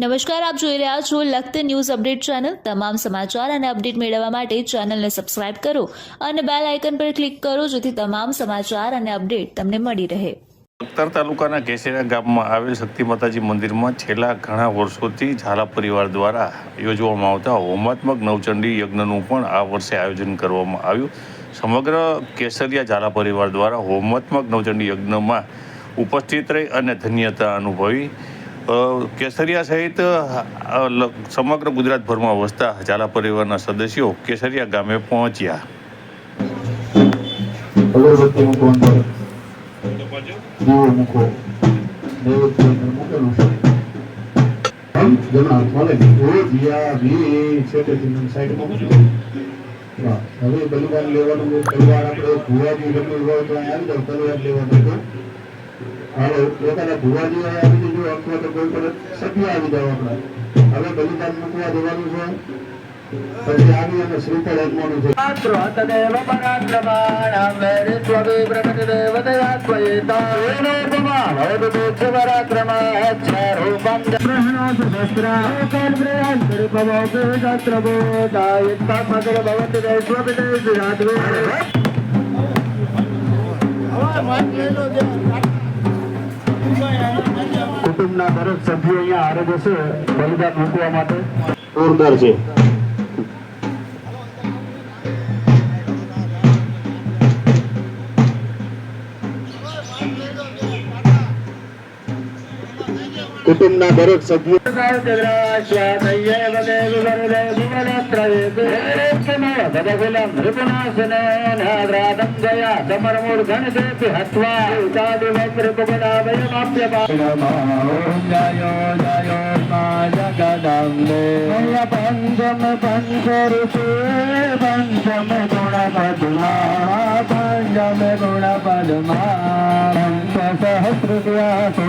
નમસ્કાર, આપ જોઈ રહ્યા છો લખત ન્યૂઝ અપડેટ ચેનલ. તમામ સમાચાર અને અપડેટ મેળવવા માટે ચેનલને સબસ્ક્રાઇબ કરો અને બેલ આઇકન પર ક્લિક કરો, જેથી તમામ સમાચાર અને અપડેટ તમને મળી રહે. લખતર તાલુકાના કેસરિયા ગામમાં આવેલ શક્તિ માતાજી મંદિરમાં છેલ્લા ઘણા વર્ષોથી ઝાલા પરિવાર દ્વારા યોજવામાં આવતા હોમાત્મક નવચંડી યજ્ઞનું પણ આ વર્ષે આયોજન કરવામાં આવ્યું. સમગ્ર કેસરિયા ઝાલા પરિવાર દ્વારા હોમાત્મક નવચંડી યજ્ઞમાં ઉપસ્થિત રહી અને ધન્યતા અનુભવી કેસરિયા સહિત સમગ્ર ગુજરાતભરમાં વસતા ઝાલા પરિવારના સદસ્યો કેસરિયા ગામે પહોંચ્યા. હવે બલિદાન લેવાનું હોય, આપણે ભુવાજી રમ્યું હોય તો અહીંયા અંદર જાઓ લેવાનું હાલો પોતાના ભુવાજી આવી જજો અથવા તો કોઈ પણ સભ્ય આવી જાવ આપણા હવે બલિદાન મૂકવા દેવાનું છે. પછી આવી અને શ્રીફળ અજમાનું છે. તદેવ પરાક્રમાણામ વૈરિત્વગે પ્રકટદેવ દયાત્વયેતા ભવદુક્ષપરાક્રમાચ્છારૂપં કુટુંબના દરેક સભ્યો અહીંયા હારે જશે બલિદાન મૂકવા માટે. જોરદાર છે. કુટુંબના દરેક સભ્યો తదఖిలం త్రిపుణాశనేనాద్రాతం జయ సమరముడు ధనిసేపి హత్వా తాదివం త్రిపుణాభయమాప్యపాయోజయోజగదంబే పంచమ పంచరుషే పంచమ గుణ పద్మా పంచమ గుణ పద్మా పంచ సహస్రవ్యాసు